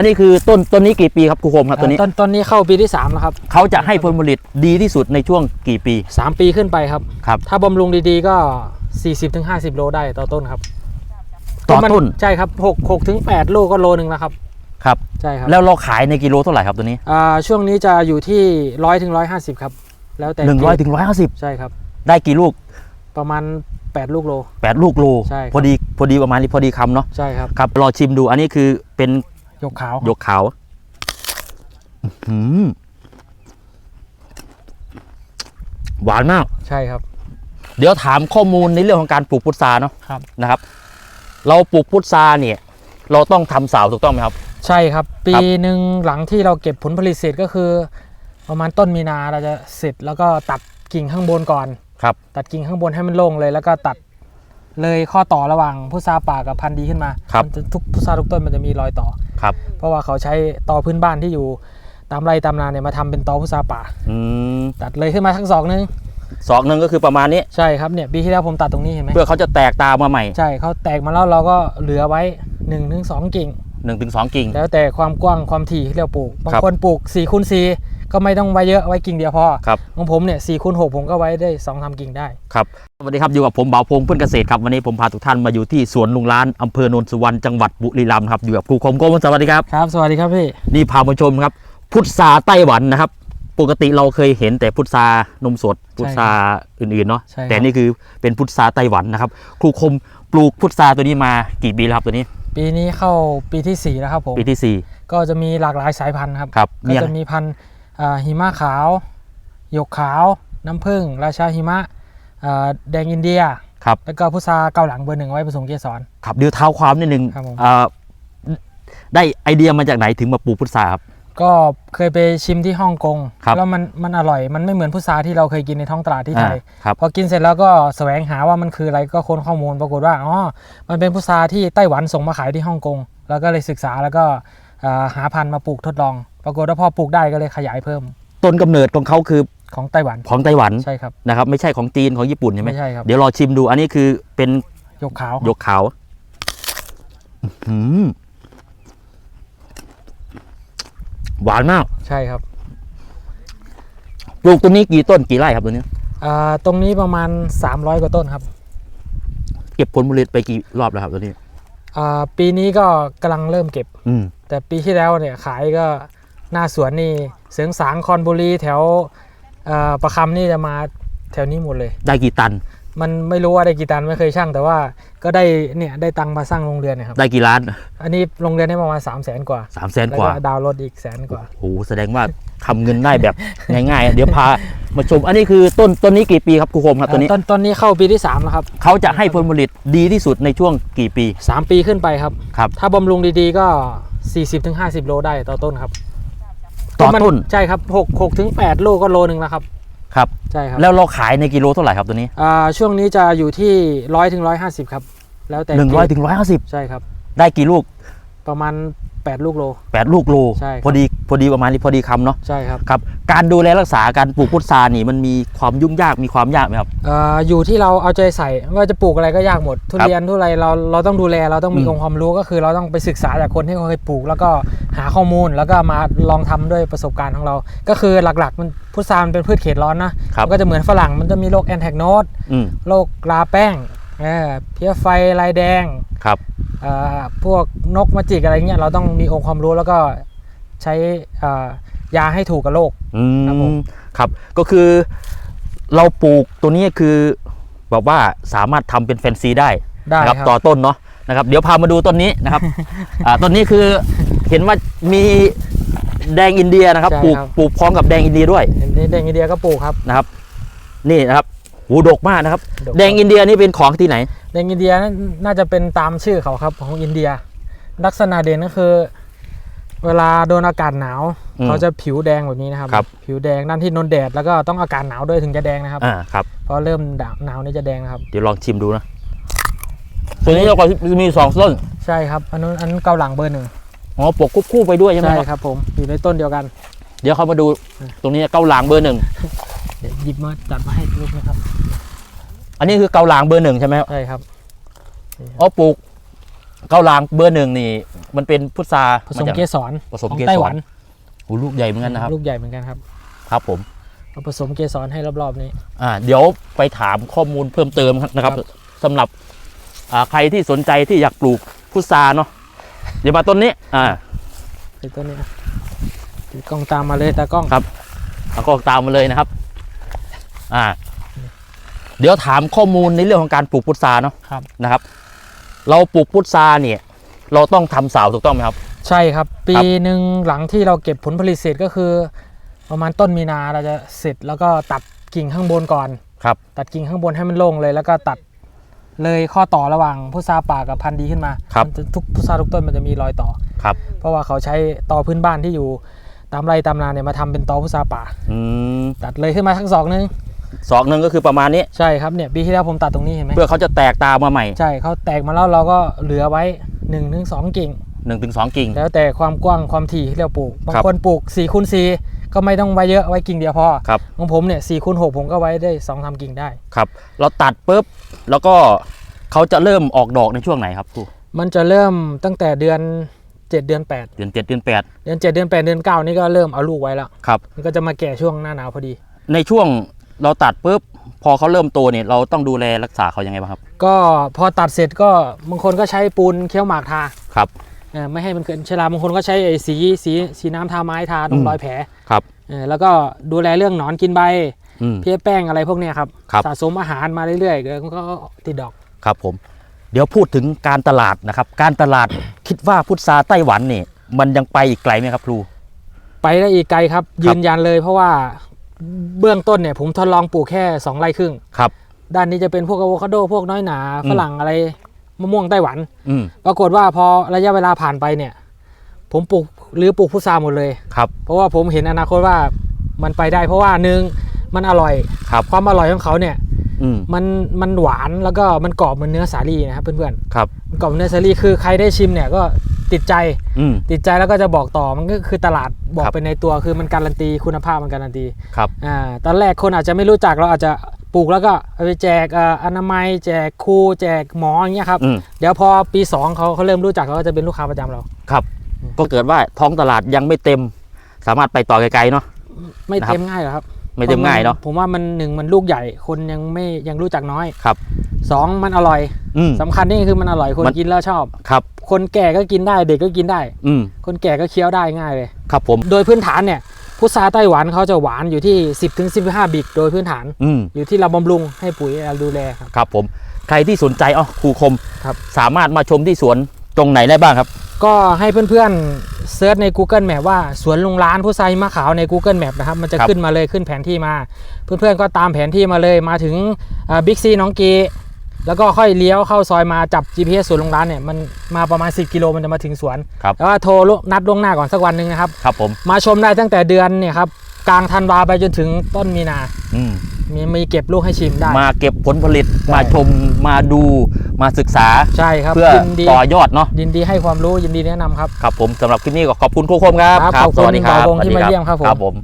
อันนี้คือต้นต้นนี้กี่ปีครับครูคมครับตัวนี้ ต้นต้นนี้เข้าปีที่สามแล้วครับเขาจะให้ผลผลิตดีที่สุดในช่วงกี่ปี สามปีขึ้นไปครับ ครับ ถ้าบำรุงดีๆก็ 40-50 โลได้ต่อต้นครับต่อต้นใช่ครับ6 6ถึง8ลูกก็โลนึงแล้วครับ ครับ ใช่ครับ แล้วเราขายในกิโลเท่าไหร่ครับตัวนี้ อ่า ช่วงนี้จะอยู่ที่100ถึง150ครับ แล้วแต่หนึ่งร้อยถึงร้อยห้าสิบใช่ครับ ได้กี่ลูก ประมาณ8ลูกโลแปดลูกโล ใช่ครับพอดี พอดีประมาณนี้พอดีคำเนาะ ใช่ครับ ครับ รอชิมดู อันนี้คือเป็น ยกขาวยกขาวอื้อหือหวานมาก ใช่ครับ เดี๋ยวถามข้อมูลในเรื่องของการปลูกพุทราเนาะครับ นะครับ เราปลูกพุทราเนี่ย เราต้องทำเสาถูกต้องไหมครับ ใช่ครับ ปีหนึ่งหลังที่เราเก็บผลผลิตเสร็จก็คือ ประมาณต้นมีนาเราจะเสร็จแล้วก็ตัดกิ่งข้างบนก่อน ครับ ตัดกิ่งข้างบนให้มันโล่งเลย แล้วก็ตัด เลยข้อต่อระหว่างพุทราป่ากับพันธุ์ดีขึ้นมาครับมันจะทุกพุทราทุกต้นมันจะมีรอยต่อ ครับ เพราะว่าเขาใช้ตอพื้นบ้านที่อยู่ตามไร่ตามนาเนี่ยมาทำเป็นตอพุทราป่า อืมตัดเลยขึ้นมาทั้งสองนึงสองหนึ่งก็คือประมาณนี้ ใช่ครับเนี่ยปีที่แล้วผมตัดตรงนี้เห็นไหมเพื่อเขาจะแตกตามมาใหม่ใช่เขาแตกมาแล้วเราก็เหลือไว้1นถึงสองกิ่งหนึ่งถึงสองกิ่ง แล้วแต่ความกว้างความถี่ที่เราปลูกบางครับคนปลูก4ี่คูณส ก็ไม่ต้องไว้เยอะไว้กิ่งเดียวพอครับ ของผมเนี่ยสี่คูณหผมก็ไว้ได้2องทำกิ่งได้ ครับสวัสดีครับอยู่กับผมบ่าวพงษ์เพื่อนเกษตรครับวันนี้ผมพาทุกท่านมาอยู่ที่สวนลุงล้านอำเภอโนนสุวรรณจังหวัดบุรีรัมย์ครับอยู่กับครูคมโกมลสวัสดีครับครับ สวัสดีครับพี่ นี่พามาชมครับ พุทราไต้หวันนะครับ ปกติเราเคยเห็นแต่พุทรานมสด พุทราอื่นๆเนาะใช่ครับ แต่นี่คือเป็นพุทราไต้หวันนะครับ ครูคมปลูกพุทราตัวนี้มากี่ปีแล้วครับตัวนี้ปีนี้เข้าปีที่4แล้วครับผม ปีที่สี่ ก็จะมีหลากหลายสายพันธุ์ครับ ครับก็มีอะไรจะมีพันธุ์อ่า หิมะขาวหยกขาว น้ำผึ้งราชาหิมะอ่าแดงอินเดียครับแล้วก็พุทราเกาหลังเบอร์หนึ่งไว้ผสมเกสรครับเดี๋ยวเท้าความนิดนึงครับผม เอ่อได้ไอเดียมาจากไหนถึงมาปลูกพุทราครับ ก็เคยไปชิมที่ฮ่องกงครับ แล้วมันมันอร่อยมันไม่เหมือนพุทราที่เราเคยกินในท้องตลาดที่ไทย อ่าครับ พอกินเสร็จแล้วก็แสวงหาว่ามันคืออะไรก็ค้นข้อมูลปรากฏว่าอ๋อมันเป็นพุทราที่ไต้หวันส่งมาขายที่ฮ่องกงแล้วก็เลยศึกษาแล้วก็อ่า หาพันธุ์มาปลูกทดลอง ปรากฏว่าพอปลูกได้ก็เลยขยายเพิ่ม ต้นกำเนิดของเขาคือของไต้หวันของไต้หวันใช่ครับนะครับไม่ใช่ของจีนของญี่ปุ่นใช่ไหมไม่ใช่ครับเดี๋ยวรอชิมดูอันนี้คือเป็นยกขาว ยกขาวอื้อหือหวานมาก ใช่ครับ ปลูกตัวนี้กี่ต้นกี่ไร่ครับตัวนี้อ่าตรงนี้ประมาณ 300 กว่าต้นครับ เก็บผลผลิตไปกี่รอบแล้วครับตัวนี้อ่าปีนี้ก็กำลังเริ่มเก็บ อืม แต่ปีที่แล้วเนี่ยขายก็หน้าสวนนี่เสียงสางคอนบุรีแถวอ่าประคำนี่จะมาแถวนี้หมดเลย ได้กี่ตัน มันไม่รู้ว่าได้กี่ตันไม่เคยช่าง แต่ว่าก็ได้เนี่ยได้ตังค์มาสร้างโรงเรือนเนะครับได้กี่ล้าน อันนี้โรงเรือนได้ประมาณ3 0 0แสนกว่าสามแสนแล้วกว่าก็ดาวน์รถอีกแสนกว่าโอ้โหแสดงว่าทำเงินได้แบบง่ายๆ เดี๋ยวพามาชม อันนี้คือต้นต้นนี้กี่ปีครับครูคมครับตัวนี้ต้นต้นนี้เข้าปีที่3แล้วครับเขาจะให้ผลผลิตดีที่สุดในช่วงกี่ปี 3 ปีขึ้นไปครับครับ ถ้าบำรุงดีๆก็ 40-50 โลได้ต่อต้นครับต่อต้นใช่ครับ6 6ถึง8โลก็โลนึงแล้วครับ ครับ ใช่ครับ แล้วเราขายในกิโลเท่าไหร่ครับตัวนี้อ่าช่วงนี้จะอยู่ที่ 100ถึง150 ครับ แล้วแต่หนึ่งร้อยถึงร้อยห้าสิบใช่ครับ ได้กี่ลูกประมาณ 8 ลูกโลแปดลูกโล ใช่ครับ พอดีพอดีประมาณนี้พอดีคำเนาะใช่ครับ ครับ การดูแลรักษาการปลูกพุทรานี่มันมีความยุ่งยากมีความยากไหมครับอ่าอยู่ที่เราเอาใจใส่ว่าจะปลูกอะไรก็ยากหมด ทุเรียนทุอะไรเราเราต้องดูแลเราต้องมีอืม องค์ความรู้ก็คือเราต้องไปศึกษาจากคนที่เขาเคยปลูก แล้วก็หาข้อมูลแล้วก็มาลองทำด้วยประสบการณ์ของเรา ก็คือหลักๆ มันพุทรามันเป็นพืชเขตร้อนนะครับมันก็จะเหมือนฝรั่งมันจะมีโรคแอนแทกโนดอืมโรคลาแป้งเออเพี้ยไฟลายแดง ครับอ่า พวกนกมาจิกอะไรเงี้ยเราต้องมีองค์ความรู้แล้วก็ใช้อ่ายาให้ถูกกับโรคอืครับผมมครับก็คือเราปลูกตัวนี้คือแบบว่าสามารถทำเป็นแฟนซีได้ได้นะครับครับต่อต้นเนาะนะครับ เดี๋ยวพามาดูต้นนี้นะครับอ่าต้นนี้คือเห็นว่ามีแดงอินเดียนะครับใช่ปลูกครับปลูกพร้อมกับแดงอินเดียด้วยเห็นแดงอินเดียก็ปลูกครับนะครับ นี่นะครับ หูดกมากนะครับ ดก แดงอินเดียนี่เป็นของที่ไหน แดงอินเดียนั่นน่าจะเป็นตามชื่อเขาครับของอินเดีย ลักษณะเด่นก็คือ เวลาโดนอากาศหนาว อืมเขาจะผิวแดงแบบนี้นะครับ ครับ ผิวแดงด้านที่โดนแดดแล้วก็ต้องอากาศหนาวด้วยถึงจะแดงนะครับอ่าครับ เพราะเริ่มหนาวนี่จะแดงนะครับ เดี๋ยวลองชิมดูนะตัวนี้เราก็มีสองต้นใช่ครับอันนู้นอันนั้นเกาหลังเบอร์หนึ่งอ๋อปลูกคู่ๆไปด้วยใช่ไหมใช่ครับครับผมอยู่ในต้นเดียวกัน เดี๋ยวเขามาดูตรงนี้เกาหลางเบอร์หนึ่งเดี๋ยว หยิบมาจัดมาให้ลูกนะครับ อันนี้คือเกาหลางเบอร์หนึ่งใช่ไหมครับใช่ครับอ๋อปลูก เก้าลางเบอร์หนึ่งนี่ มันเป็นพุทราผสมาจากเกสรผสมของเกสรไต้หวันโอ้ลูกใหญ่เหมือนกันนะครับ ลูกใหญ่เหมือนกันครับ ครับผมเอาผสมเกสรให้รอบๆนี้ อ่า เดี๋ยวไปถามข้อมูลเพิ่มเติมนะครับครับสำหรับอ่าใครที่สนใจที่อยากปลูกพุทราเนาะเดี๋ยวมาต้นนี้ อ่าไอ้ตัวนี้นะถือกล้องตามมาเลยตากล้องครับแล้วก็ตามมาเลยนะครับ อ่า เดี๋ยวถามข้อมูลในเรื่องของการปลูกพุทราเนาะครับ นะครับ เราปลูกพุทราเนี่ย เราต้องทำเสาถูกต้องไหมครับ ใช่ครับ ปีหนึ่งหลังที่เราเก็บผลผลิตเสร็จก็คือ ประมาณต้นมีนาเราจะเสร็จแล้วก็ตัดกิ่งข้างบนก่อน ครับ ตัดกิ่งข้างบนให้มันโล่งเลย แล้วก็ตัดเลยข้อต่อระหว่างพุทราป่ากับพันธุ์ดีขึ้นมาครับ มันจะทุกพุทราทุกต้นมันจะมีรอยต่อ ครับ เพราะว่าเขาใช้ตอพื้นบ้านที่อยู่ตามไร่ตามนาเนี่ยมาทำเป็นตอพุทราป่า อืม ตัดเลยขึ้นมาทั้งสองนึง สองหนึ่งก็คือประมาณนี้ ใช่ครับเนี่ยปีที่แล้วผมตัดตรงนี้เห็นไหมเพื่อเขาจะแตกตามมาใหม่ ใช่เขาแตกมาแล้วเราก็เหลือไว้1นถึงสกิ่งหนึ่งถึงสองกิ่ง แล้วแต่ความกว้างความถี่ที่เราปลูกบางครับคนปลูก4ี่คูณสก็ไม่ต้องไว้เยอะไว้กิ่งเดียวพอครับของผมเนี่ยสี่คูณหผมก็ไว้ได้2อทำกิ่งได้ครับ เราตัดปุ๊บแล้วก็เขาจะเริ่มออกดอกในช่วงไหนครับครูมันจะเริ่มตั้งแต่เดือน7เดือน8 เดือนเจ็ดเดือนแปดเดือน 7 เดือน 8 เดือน 9 นี่ก็เริ่มเอาลูกไว้แล้วครับมันก็จะมาแก่ช่วงหน้าหนาวพอดี ในช่วง เราตัดปุ๊บพอเขาเริ่มโตเนี่ยเราต้องดูแลรักษาเขายังไงบ้างครับ ก็พอตัดเสร็จก็บางคนก็ใช้ปูนเคี้ยวหมากทาครับเออไม่ให้มันเกิดเชื้อราบางคนก็ใช้ไอ้สีสีสีน้ำทาไม้ทาตรอืงมรอยแผลครับเออแล้วก็ดูแลเรื่องหนอนกินใบ อืม เพี้ยแป้งอะไรพวกเนี้ยครับครับ สะสมอาหารมาเรื่อยๆเดี๋ยวมันก็ติดดอก ครับผม เดี๋ยวพูดถึงการตลาดนะครับ การตลาด คิดว่าพุทราไต้หวันเนี่ยมันยังไปอีกไกลไหมครับครู ไปได้อีกไกลครับ ยืนยันเลยเพราะว่า เบื้องต้นเนี่ยผมทดลองปลูกแค่2ไร่ครึ่ง ครับ ด้านนี้จะเป็นพวกอะโวคาโดพวกน้อยหนาอืมฝรั่งอะไรมะม่วงไต้หวัน อืมปรากฏว่าพอระยะเวลาผ่านไปเนี่ย ผมปลูกหรือปลูกพุทราหมดเลย ครับ เพราะว่าผมเห็นอนาคตว่ามันไปได้เพราะว่าหนึ่งมันอร่อย ครับ ความอร่อยของเขาเนี่ย อืมมันมันหวานแล้วก็มันกรอบเหมือนเนื้อสาลี่นะครับเพื่อนครับ ๆมันกรอบเหมือนเนื้อสาลี่คือใครได้ชิมเนี่ยก็ ติดใจ อืม ติดใจแล้วก็จะบอกต่อมันก็คือตลาดบอกครับ ไปในตัวคือมันการันตีคุณภาพมันการันตีครับ อ่าตอนแรกคนอาจจะไม่รู้จักเราอาจจะปลูกแล้วก็เอาไปแจกเอ่ออนามัย แจกครูแจกหมออย่างเงี้ยครับ อืม เดี๋ยวพอปี2เขาเขาเริ่มรู้จักเขาก็จะเป็นลูกค้าประจำเรา ครับ ก็เกิดว่าท้องตลาดยังไม่เต็ม สามารถไปต่อไกลๆเนาะ ไม่นะครับ เต็มง่ายหรอกครับไม่เต็มง่ายเนาะ ผมว่ามันหนึ่งมันลูกใหญ่คนยังไม่ยังรู้จักน้อยครับ สองมันอร่อยอืม สำคัญนี่คือมันอร่อยคนมัน กินแล้วชอบ ครับ คนแก่ก็กินได้เด็กก็กินได้ อืมคนแก่ก็เคี้ยวได้ง่ายเลย ครับผม โดยพื้นฐานเนี่ยพุทราไต้หวันเขาจะหวานอยู่ที่ 10ถึง15บิกโดยพื้นฐาน อืมอยู่ที่เราบำรุงให้ปุ๋ยเราดูแลครับ ครับผม ใครที่สนใจอ๋อครูคมครับ สามารถมาชมที่สวนตรงไหนได้บ้างครับ ก็ให้เพื่อนๆเซิร์ชใน Google Map ว่าสวนลุงร้านผู้ไซมะขาวใน Google Map นะครับ มันจะครับ ขึ้นมาเลยขึ้นแผนที่มา เพื่อนๆก็ตามแผนที่มาเลยมาถึงบิ๊กซีน้องกี แล้วก็ค่อยเลี้ยวเข้าซอยมาจับ GPS สวนลุงร้านเนี่ยมันมาประมาณ 10 กิโลมันจะมาถึงสวน ครับ แล้วก็โทรนัดล่วงหน้าก่อนสักวันหนึ่งนะครับ ครับผม มาชมได้ตั้งแต่เดือนเนี่ยครับกลางธันวาไปจนถึงต้นมีนา อืม มีมีเก็บลูกให้ชิมได้ มาเก็บผลผลิตใช่มาชมมาดูมาศึกษา ใช่ครับเพื่อยินดีต่อยอดเนาะยินดีให้ความรู้ยินดีแนะนำครับ ครับผมสำหรับคลิปนี้ก็ขอบคุณครูคมครับครับขอบคุณสวัสดีครับบ่าวพงษ์ที่สวัสดีมาเยี่ยมครับผม ครับผม